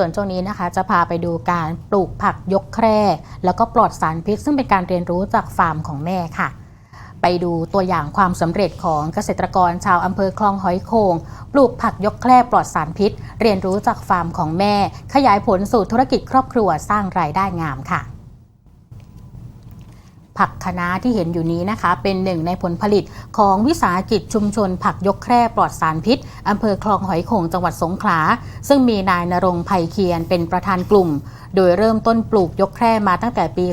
ส่วนช่วงนี้นะคะ จะพาไปดูการปลูกผักยกแคร่ แล้วก็ปลอดสารพิษ ซึ่งเป็นการเรียนรู้จากฟาร์มของแม่ค่ะ ไปดูตัวอย่างความสำเร็จของเกษตรกรชาวอำเภอคลองหอยโขงปลูกผักยกแคร่ปลอดสารพิษ เรียนรู้จากฟาร์มของแม่ ขยายผลสู่ธุรกิจครอบครัวสร้างรายได้งามค่ะ ผักคะน้าที่เห็นอยู่นี้นะคะ เป็นหนึ่งในผลผลิตของวิสาหกิจชุมชน ผักยกแคร่ปลอดสารพิษอำเภอคลองหอยโขงจังหวัดสงขลา ซึ่งมีนายนรงไพเคียนเป็นประธานกลุ่มโดยเริ่มต้นปลูกยกแคร่มาตั้งแต่ปี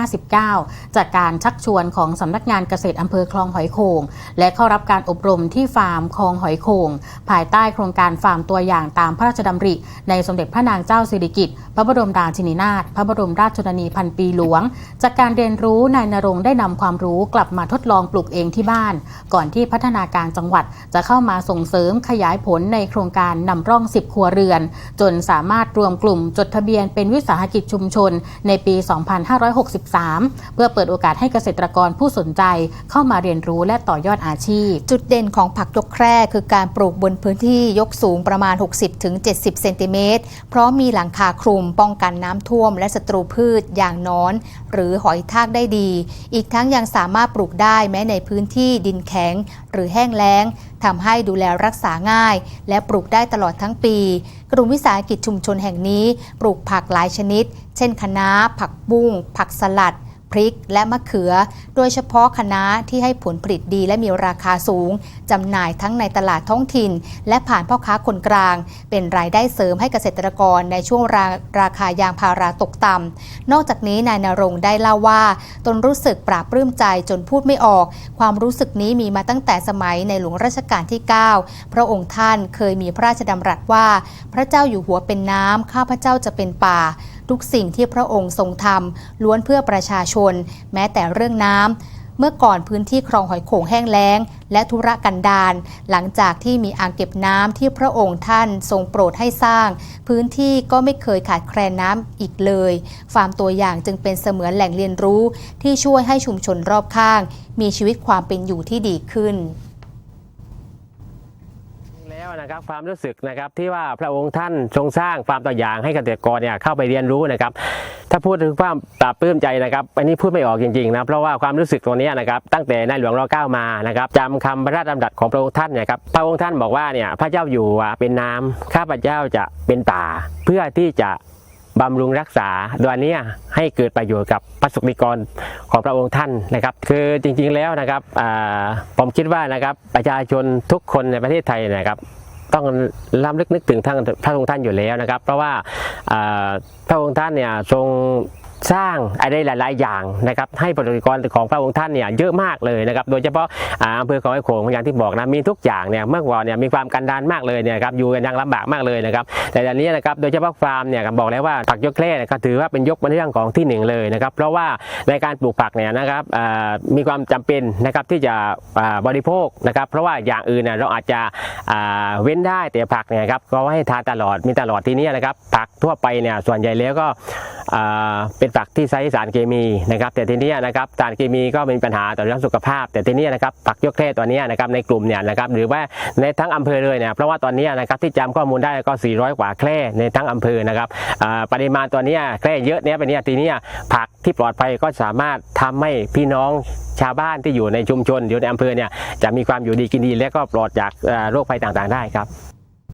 2559 จากการชักชวนของสำนักงานเกษตรอำเภอคลองหอยโขงและเข้ารับการอบรมที่ฟาร์มคลองหอยโขงภายใต้โครงการฟาร์มตัวอย่างตามพระราชดำริ ในสมเด็จพระนางเจ้าสิริกิติ์พระบรมราชินีนาถพระบรมราชชนนีพันปีหลวง จากการเรียนรู้นายนรงได้นำความรู้กลับมาทดลองปลูกเองที่บ้าน ก่อนที่พัฒนาการจังหวัดจะเข้ามาส่งเสริมขยายผลในโครงการนำร่อง 10 ครัวเรือน จนสามารถรวมกลุ่มจดทะเบียนเป็นวิสาหกิจชุมชนในปี 2563 เพื่อเปิดโอกาสให้เกษตรกรผู้สนใจเข้ามาเรียนรู้และต่อยอดอาชีพ จุดเด่นของผักยกแคร่คือการปลูกบนพื้นที่ยกสูงประมาณ 60-70 เซนติเมตร เพราะมีหลังคาคลุมป้องกันน้ำท่วม และศัตรูพืชอย่างนอน หรือหอยทากได้ดี อีกทั้งยังสามารถปลูกได้แม้ในพื้นที่ดินแข็ง หรือแห้งแล้ง ทำให้ดูแลรักษาง่าย และปลูกได้ตลอดทั้งปี กลุ่มวิสาหกิจชุมชนแห่งนี้ ปลูกผักหลายชนิด เช่นคะน้า ผักบุ้ง ผักสลัด พริกและมะเขือ โดยเฉพาะคะน้าที่ให้ผลผลิตดีและมีราคาสูงจำหน่ายทั้งในตลาดท้องถิ่น และผ่านพ่อค้าคนกลาง เป็นรายได้เสริมให้เกษตรกรในช่วงราราคายางพาราตกต่ำนอกจากนี้นายนรงได้เล่าว่าตนรู้สึกปราบปลื้มใจจนพูดไม่ออก ความรู้สึกนี้มีมาตั้งแต่สมัยในหลวงรัชกาลที่ 9 พระองค์ท่านเคยมีพระราชดำรัสว่า พระเจ้าอยู่หัวเป็นน้ำข้าพระเจ้าจะเป็นป่า ทุกสิ่งที่พระองค์ทรงทำล้วนเพื่อประชาชน แม้แต่เรื่องน้ำเมื่อก่อนพื้นที่คลองหอยโขงแห้งแล้ง และธุระกันดารหลังจากที่มีอ่างเก็บน้ำที่พระองค์ท่านทรงโปรดให้สร้าง พื้นที่ก็ไม่เคยขาดแคลนน้ำอีกเลย ฟาร์มตัวอย่างจึงเป็นเสมือนแหล่งเรียนรู้ที่ช่วยให้ชุมชนรอบข้าง มีชีวิตความเป็นอยู่ที่ดีขึ้น นะครับความรู้สึกนะครับที่ว่าพระองค์ท่านทรงสร้างฟามตัวอย่างให้เกษตรกรเนี่ยเข้าไปเรียนรู้นะครับ ถ้าพูดถึงความปราบปลื้มใจนะครับอันนี้พูดไม่ออกจริงๆนะเพราะว่าความรู้สึกตัวนี้นะครับตั้งแต่ในหลวงรอเก้ามานะครับจำคำพระราชดำรัสของพระองค์ท่านเนี่ยครับพระองค์ท่านบอกว่าเนี่ยพระเจ้าอยู่เป็นน้ำข้าพเจ้าจะเป็นป่าเพื่อที่จะบำรุงรักษาดยเนี้ให้เกิดประโยชน์กับประสบนิกรของพระองค์ท่านนะครับ คือจริงๆแล้วนะครับผมคิดว่านะครับประชาชนทุกคนในประเทศไทยนะครับ ต้องล้ำลึกนึกถึงท่านพระองค์ท่านอยู่แล้วนะครับ เพราะว่าพระองค์ท่านเนี่ยทรง สร้างอะไรหลาย ๆ อย่างนะครับให้ประชากรของพระองค์ท่านเนี่ยเยอะมากเลยนะครับโดยเฉพาะอ่าอำเภอเขาไอ้โขงอย่างที่บอกนะมีทุกอย่างเนี่ยเมื่อก่อนเนี่ยมีความกันดานมากเลยเนี่ยครับอยู่กันอย่างลำบากมากเลยนะครับแต่ตอนนี้นะครับโดยเฉพาะฟาร์มเนี่ยบอกแล้วว่าผักยกแคร่เนี่ยก็ถือว่าเป็นยกเป็นเรื่องของที่หนึ่งเลยนะครับเพราะว่าในการปลูกผักเนี่ยนะครับอ่ามีความจำเป็นนะครับที่จะบริโภคนะครับเพราะว่าอย่างอื่นเนี่ยเราอาจจะอ่าเว้นได้แต่ผักเนี่ยครับก็ให้ทานตลอดมีตลอดที่นี้นะครับผักทั่วไปเนี่ยส่วนใหญ่แล้วก็อ่าเป็นผักที่ใช้สารเคมีนะครับ แต่ทีนี้นะครับสารเคมีก็มีปัญหาต่อเรื่องสุขภาพ แต่ทีนี้นะครับผักยกแคร่ตัวนี้นะครับในกลุ่มเนี่ยนะครับหรือว่าในทั้งอำเภอเลยเนี่ยเพราะว่าตอนนี้นะครับที่จำข้อมูลได้ก็ 400 กว่าแคร่ในทั้งอำเภอนะครับปริมาณตัวนี้แคร่เยอะเนี้ยเป็นเนี้ยทีนี้ผักที่ปลอดภัยก็สามารถทำให้พี่น้องชาวบ้านที่อยู่ในชุมชนอยู่ในอำเภอเนี่ยจะมีความอยู่ดีกินดีและก็ปลอดจากโรคภัยต่างๆได้ครับ